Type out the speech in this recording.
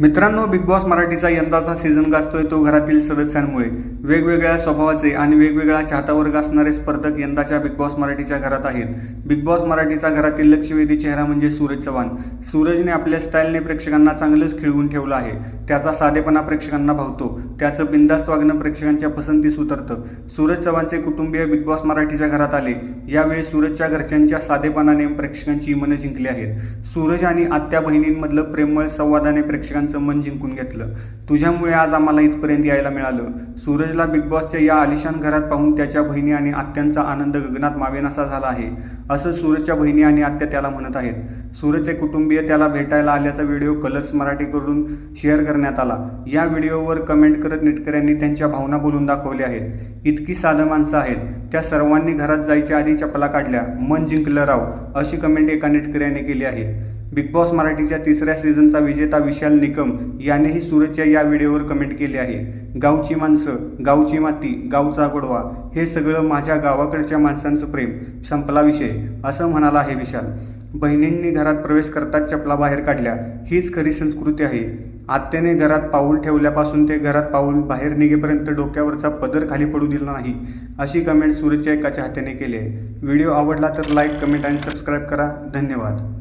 मित्रांनो big boss मराठीचा यंदाचा सीझन गाजतोय तो घरातील सदस्यांमुळे. वेगवेगळ्या स्वभावाचे आणि वेगवेगळ्या चाहता वर्ग असणारे स्पर्धक यंदाच्या बिग बॉस मराठीच्या घरात आहेत. बिग बॉस मराठीचा घरातील लक्षवेधी चेहरा म्हणजे सूरज चव्हाण. सूरजने आपल्या स्टाईलने प्रेक्षकांना चांगलंच खिळवून ठेवलं आहे. त्याचा साधेपणा प्रेक्षकांना भावतो. त्याचं बिंदास्त वागणं प्रेक्षकांच्या पसंतीस उतरतं. सूरज चव्हाणचे कुटुंबीय बिग बॉस मराठीच्या घरात आले. यावेळी सूरजच्या घरच्यांच्या साधेपणाने प्रेक्षकांची मनं जिंकली आहेत. सूरज आणि आत्या बहिणींमधलं प्रेमळ संवादाने प्रेक्षकांचं मन जिंकून घेतलं. तुझ्यामुळे आज आम्हाला इथपर्यंत यायला मिळालं. सूरजला बिग बॉसच्या या आलिशान घरात पाहून त्याच्या बहिणी आणि आत्यांचा आनंद गगनात मावेनासा झाला आहे असं सूरजच्या बहिणी आणि आत्या त्याला म्हणत आहेत. सूरजचे कुटुंबीय त्याला भेटायला आल्याचा व्हिडिओ कलर्स मराठीकडून शेअर करण्यात आला. या व्हिडिओवर कमेंट कर करत नेटकऱ्यांनी त्यांच्या भावना बोलून दाखवल्या आहेत. इतकी साधं माणसं आहेत. त्या सर्वांनी घरात जायच्या आधी चपला काढल्या. मन जिंकलं राव अशी कमेंट एका नेटकऱ्याने केली आहे. बिग बॉस मराठीच्या तिसऱ्या सीझनचा विजेता विशाल निकम यानेही सूरजच्या या व्हिडिओवर कमेंट केली आहे. गावची माणसं गावची माती गावचा गोडवा हे सगळं माझ्या गावाकडच्या माणसांचं प्रेम. संपला विषय. असं म्हणाला आहे विशाल. बहिणींनी घरात प्रवेश करताच चपला बाहेर काढल्या. हीच खरी संस्कृती आहे. आत्याने घरात पाऊल ठेवल्यापासून ते घरात पाऊल बाहेर निघेपर्यंत डोक्यावरचा पदर खाली पडू दिला नाही अशी कमेंट सूरजच्या एका चाहत्याने केली आहे. व्हिडिओ आवडला तर लाईक कमेंट आणि सबस्क्राईब करा. धन्यवाद.